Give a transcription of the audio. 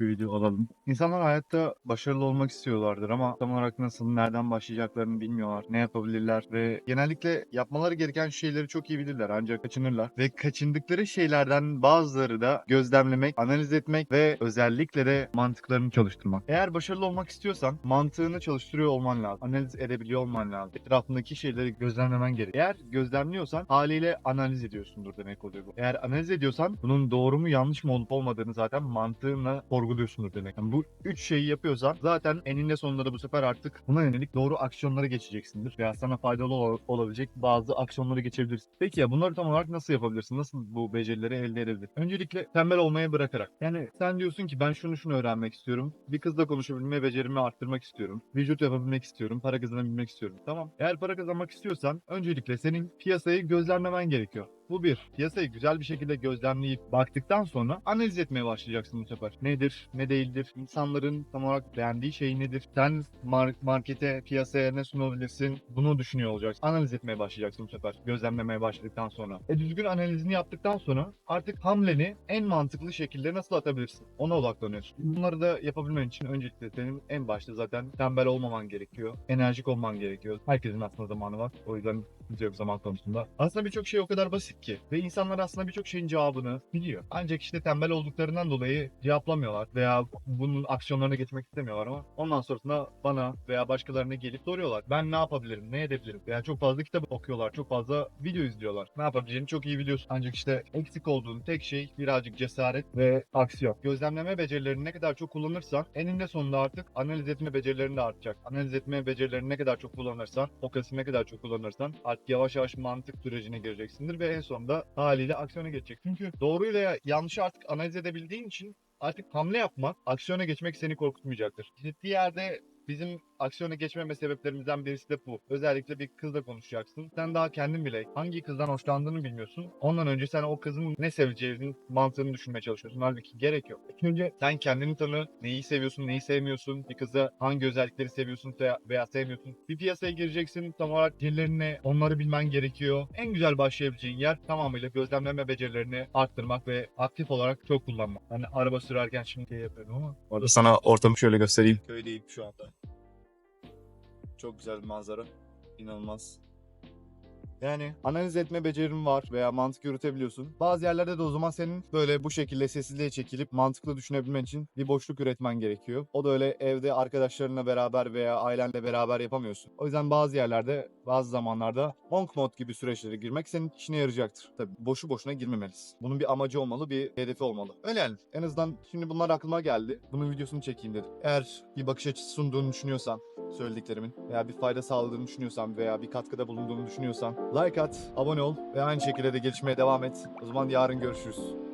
bir video alalım. İnsanlar hayatta başarılı olmak istiyorlardır ama tam olarak nasıl, nereden başlayacaklarını bilmiyorlar. Ne yapabilirler ve genellikle yapmaları gereken şeyleri çok iyi bilirler ancak kaçınırlar. Ve kaçındıkları şeylerden bazıları da gözlemlemek, analiz etmek ve özellikle de mantıklarını çalıştırmak. Eğer başarılı olmak istiyorsan mantığını çalıştırıyor olman lazım. Analiz edebiliyor olman lazım. Etrafındaki şeyleri gözlemlemen gerek. Eğer gözlemliyorsan haliyle analiz ediyorsundur demek oluyor bu. Eğer analiz ediyorsan bunun doğru mu yanlış mı olup olmadığını zaten mantığınla sorguluyorsundur demek. Yani bu üç şeyi yapıyorsan zaten eninde sonunda da bu sefer artık buna yönelik doğru aksiyonlara geçeceksindir. Veya sana faydalı ol- olabilecek bazı aksiyonlara geçebilirsin. Peki ya bunları tam olarak nasıl yapabilirsin? Nasıl bu becerileri elde edebilirsin? Öncelikle tembel olmayı bırakarak. Yani sen diyorsun ki ben şunu şunu öğrenmek istiyorum. Bir kızla konuşabilme becerimi arttırmak istiyorum. Vücut yapabilmek istiyorum. Para kazanabilmek istiyorum. Tamam. Eğer para kazanmak istiyorsan öncelikle senin piyasayı gözlemlemen gerekiyor. Bu bir. Piyasayı güzel bir şekilde gözlemleyip baktıktan sonra analiz etmeye başlayacaksın bu sefer. Nedir, ne değildir, insanların tam olarak beğendiği şey nedir? Sen mar- markete, piyasaya ne sunabilirsin? Bunu düşünüyor olacaksın. Analiz etmeye başlayacaksın bu sefer. Gözlemlemeye başladıktan sonra. E düzgün analizini yaptıktan sonra artık hamleni en mantıklı şekilde nasıl atabilirsin? Ona odaklanıyorsun. Bunları da yapabilmen için öncelikle senin en başta zaten tembel olmaman gerekiyor. Enerjik olman gerekiyor. Herkesin aslında zamanı var. O yüzden yok zaman konusunda. Aslında birçok şey o kadar basit ki. Ve insanlar aslında birçok şeyin cevabını biliyor. Ancak işte tembel olduklarından dolayı cevaplamıyorlar. Veya bunun aksiyonlarına geçmek istemiyorlar ama ondan sonrasında bana veya başkalarına gelip soruyorlar. Ben ne yapabilirim, ne edebilirim? Veya çok fazla kitap okuyorlar, çok fazla video izliyorlar. Ne yapabileceğini çok iyi biliyorsun. Ancak işte eksik olduğun tek şey birazcık cesaret ve aksiyon. Gözlemleme becerilerini ne kadar çok kullanırsan eninde sonunda artık analiz etme becerilerin de artacak. Analiz etme becerilerini ne kadar çok kullanırsan, o ne kadar çok kullanırsan artık yavaş yavaş mantık sürecine gireceksindir ve en sonunda haliyle aksiyona geçecek. Çünkü doğruyla yanlışı artık analiz edebildiğin için artık hamle yapmak, aksiyona geçmek seni korkutmayacaktır. Ciddi yerde bizim aksiyona geçmeme sebeplerimizden birisi de bu. Özellikle bir kızla konuşacaksın. Sen daha kendin bile hangi kızdan hoşlandığını bilmiyorsun. Ondan önce sen o kızın ne seveceğinin mantığını düşünmeye çalışıyorsun. Halbuki gerek yok. İlk önce sen kendini tanı. Neyi seviyorsun, neyi sevmiyorsun. Bir kıza hangi özellikleri seviyorsun veya, sevmiyorsun. Bir piyasaya gireceksin. Tam olarak becerilerini, onları bilmen gerekiyor. En güzel başlayabileceğin yer tamamıyla gözlemleme becerilerini arttırmak ve aktif olarak çok kullanmak. Hani araba sürerken şimdi şey yapıyorum ama. Orada sana ortamı şöyle göstereyim. Köydeyim şu anda. Çok güzel bir manzara. İnanılmaz. Yani analiz etme becerin var veya mantık yürütebiliyorsun. Bazı yerlerde de o zaman senin böyle bu şekilde sessizliğe çekilip mantıklı düşünebilmen için bir boşluk üretmen gerekiyor. O da öyle evde arkadaşlarınla beraber veya ailenle beraber yapamıyorsun. O yüzden bazı yerlerde, bazı zamanlarda monk mod gibi süreçlere girmek senin işine yarayacaktır. Tabii boşu boşuna girmemelisin. Bunun bir amacı olmalı, bir hedefi olmalı. Öyle yani. En azından şimdi bunlar aklıma geldi. Bunun videosunu çekeyim dedim. Eğer bir bakış açısı sunduğunu düşünüyorsan söylediklerimin veya bir fayda sağladığını düşünüyorsan veya bir katkıda bulunduğunu düşünüyorsan like at, abone ol ve aynı şekilde de gelişmeye devam et. O zaman yarın görüşürüz.